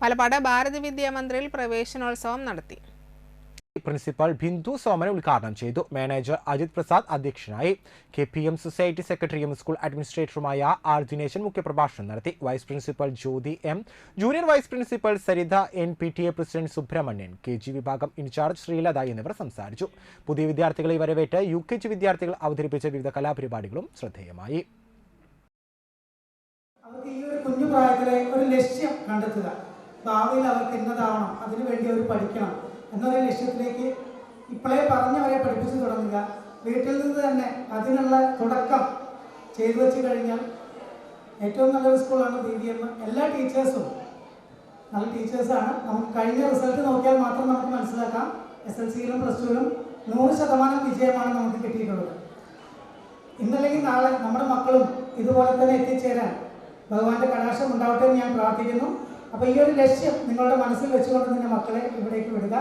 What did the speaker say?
പാലക്കാട് ഭാരതി വിദ്യാമന്ദിറിൽ പ്രവേശനോത്സവം നടത്തി. പ്രിൻസിപ്പൽ ബിന്ദു സോമൻ ഉദ്ഘാടനം ചെയ്തു. മാനേജർ അജിത് പ്രസാദ് അധ്യക്ഷനായി. കെ പി എം സൊസൈറ്റി സെക്രട്ടറിയും സ്കൂൾ അഡ്മിനിസ്ട്രേറ്ററുമായ ആർ ദിനേശൻ മുഖ്യപ്രഭാഷണം നടത്തി. Vice principal Jyothi M. Junior vice principal Saritha N P T A president Subramanian K G വിഭാഗം ഇൻചാർജ് ശ്രീലത എന്നിവർ സംസാരിച്ചു. പുതിയ വിദ്യാർത്ഥികളെ വരവേറ്റ് യു കെ ജി വിദ്യാർത്ഥികൾ അവതരിപ്പിച്ച വിവിധ കലാപരിപാടികളും ശ്രദ്ധേയമായി. അവർക്ക് ഈ ഒരു കുഞ്ഞു പ്രായത്തിലെ ഒരു ലക്ഷ്യം കണ്ടെത്തുക. ഭാവിയിൽ അവർക്ക് എന്നതാവണം അതിനുവേണ്ടി അവർ പഠിക്കണം എന്നൊരു ലക്ഷ്യത്തിലേക്ക് ഇപ്പോഴേ പറഞ്ഞവരെ പഠിപ്പിച്ചു തുടങ്ങുക. വീട്ടിൽ നിന്ന് തന്നെ അതിനുള്ള തുടക്കം ചെയ്തു വെച്ച് കഴിഞ്ഞാൽ ഏറ്റവും നല്ലൊരു സ്കൂളാണ് ബി ബി എം എല്ലാ ടീച്ചേഴ്സും നല്ല ടീച്ചേഴ്സാണ്. നമുക്ക് കഴിഞ്ഞ റിസൾട്ട് നോക്കിയാൽ മാത്രം നമുക്ക് മനസ്സിലാക്കാം. എസ് എൽ സിയിലും പ്ലസ് ടുവിലും നൂറ് ശതമാനം വിജയമാണ് നമുക്ക് കിട്ടിയിട്ടുള്ളത്. ഇന്നല്ലെങ്കിൽ നാളെ നമ്മുടെ മക്കളും ഇതുപോലെ തന്നെ എത്തിച്ചേരാൻ ഭഗവാന്റെ കടാക്ഷം ഉണ്ടാവട്ടെ എന്ന് ഞാൻ പ്രാർത്ഥിക്കുന്നു. അപ്പോൾ ഈ ഒരു ലക്ഷ്യം നിങ്ങളുടെ മനസ്സിൽ വെച്ചുകൊണ്ട് തന്നെ മക്കളെ ഇവിടേക്ക് വിടുക.